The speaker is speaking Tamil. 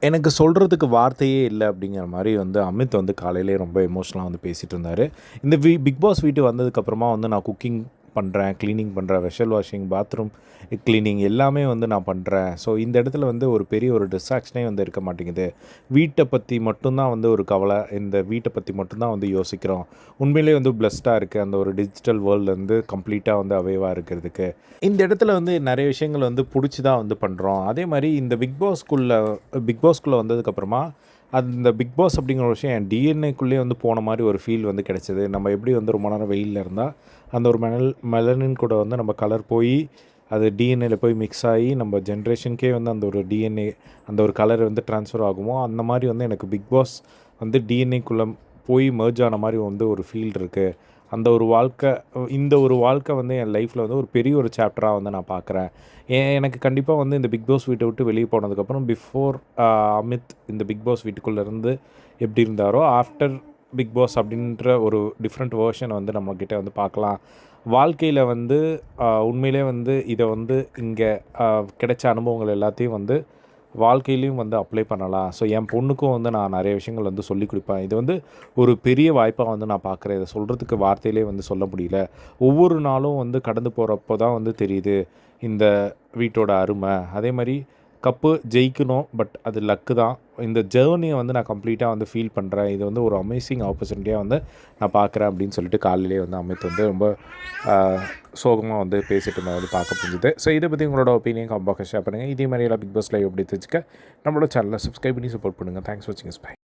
எனக்கு சொல்கிறதுக்கு வார்த்தையே இல்லை அப்படிங்கிற மாதிரி வந்து அமித் வந்து காலையிலே ரொம்ப எமோஷனலாக வந்து பேசிகிட்டு இருந்தார். இந்த வி பிக் பாஸ் வீட்டு வந்ததுக்கப்புறமா வந்து நான் குக்கிங் பண்ணுறேன் க்ளீனிங் பண்ணுறேன் வெஷல் வாஷிங் பாத்ரூம் க்ளீனிங் எல்லாமே வந்து நான் பண்ணுறேன். ஸோ இந்த இடத்துல வந்து ஒரு பெரிய ஒரு டிஸ்ட்ராக்ஷனே வந்து இருக்க மாட்டேங்குது. வீட்டை பற்றி மட்டும்தான் வந்து ஒரு கவலை இந்த வீட்டை பற்றி மட்டும்தான் வந்து யோசிக்கிறோம். உண்மையிலே வந்து பிளஸ்டாக இருக்குது அந்த ஒரு டிஜிட்டல் வேர்ல்ட்லேருந்து கம்ப்ளீட்டாக வந்து அவைவாக இருக்கிறதுக்கு. இந்த இடத்துல வந்து நிறைய விஷயங்கள் வந்து பிடிச்சி தான் வந்து பண்ணுறோம் அதே மாதிரி இந்த பிக் பாஸ்குள்ளே பிக் பாஸ்குள்ளே வந்ததுக்கப்புறமா அந்த பிக் பாஸ் அப்படிங்கிற ஒரு விஷயம் என் டிஎன்ஏக்குள்ளேயே வந்து போன மாதிரி ஒரு ஃபீல் வந்து கிடச்சிது. நம்ம எப்படி வந்து ரொம்ப நேரம் வெயிலில் இருந்தால் அந்த ஒரு மெனல் மெலனின் கூட வந்து நம்ம கலர் போய் அது டிஎன்ஏல போய் மிக்ஸ் ஆகி நம்ம ஜென்ரேஷனுக்கே வந்து அந்த ஒரு டிஎன்ஏ அந்த ஒரு கலர் வந்து ட்ரான்ஸ்ஃபர் ஆகுமோ அந்த மாதிரி வந்து எனக்கு பிக் பாஸ் வந்து டிஎன்ஏக்குள்ளே போய் merge ஆன மாதிரி வந்து ஒரு ஃபீல் இருக்குது அந்த ஒரு வாழ்க்கை இந்த ஒரு வாழ்க்கை வந்து என் லைஃப்பில் வந்து ஒரு பெரிய ஒரு சாப்டராக வந்து நான் பார்க்குறேன். ஏன் எனக்கு கண்டிப்பாக வந்து இந்த பிக் பாஸ் வீட்டை விட்டு வெளியே போனதுக்கப்புறம் பிஃபோர் அமித் இந்த பிக் பாஸ் வீட்டுக்குள்ளேருந்து எப்படி இருந்தாரோ ஆஃப்டர் பிக் பாஸ் அப்படின்ற ஒரு டிஃப்ரெண்ட் வேர்ஷனை வந்து நம்மக்கிட்ட வந்து பார்க்கலாம். வாழ்க்கையில் வந்து உண்மையிலே வந்து இதை வந்து இங்கே கிடைச்ச அனுபவங்கள் எல்லாத்தையும் வந்து வாழ்க்கையிலையும் வந்து அப்ளை பண்ணலாம். ஸோ என் பொண்ணுக்கும் வந்து நான் நிறைய விஷயங்கள் வந்து சொல்லி கொடுப்பேன். இது வந்து ஒரு பெரிய வாய்ப்பாக வந்து நான் பார்க்குறேன். இதை சொல்கிறதுக்கு வார்த்தையிலே வந்து சொல்ல முடியல. ஒவ்வொரு நாளும் வந்து கடந்து போகிறப்போ தான் வந்து தெரியுது இந்த வீட்டோட அருமை. அதே மாதிரி கப்பு ஜெயிக்கணும் பட் அது லக்கு தான். இந்த ஜேர்னியை வந்து நான் கம்ப்ளீட்டாக வந்து ஃபீல் பண்ணுறேன் இது வந்து ஒரு அமேசிங் ஆப்பர்ச்சுனிட்டியாக வந்து நான் பார்க்குறேன் அப்படின்னு சொல்லிட்டு காலையிலே வந்து அமித் வந்து ரொம்ப சோகமாக வந்து பேசிட்டு நான் வந்து பார்க்க புரிஞ்சுது. ஸோ இதை பற்றி உங்களோட ஒப்பீனியன் கம்பாக ஷேர் பண்ணுங்கள் இதே மாதிரி எல்லாம் பிக் பாஸ் லைவ் எப்படி தெரிஞ்சுக்க நம்மளோட சேனலை சப்ஸ்கிரைப் பண்ணி சப்போர்ட் பண்ணுங்கள் தேங்க்ஸ் வாட்சிங் ஸ்பை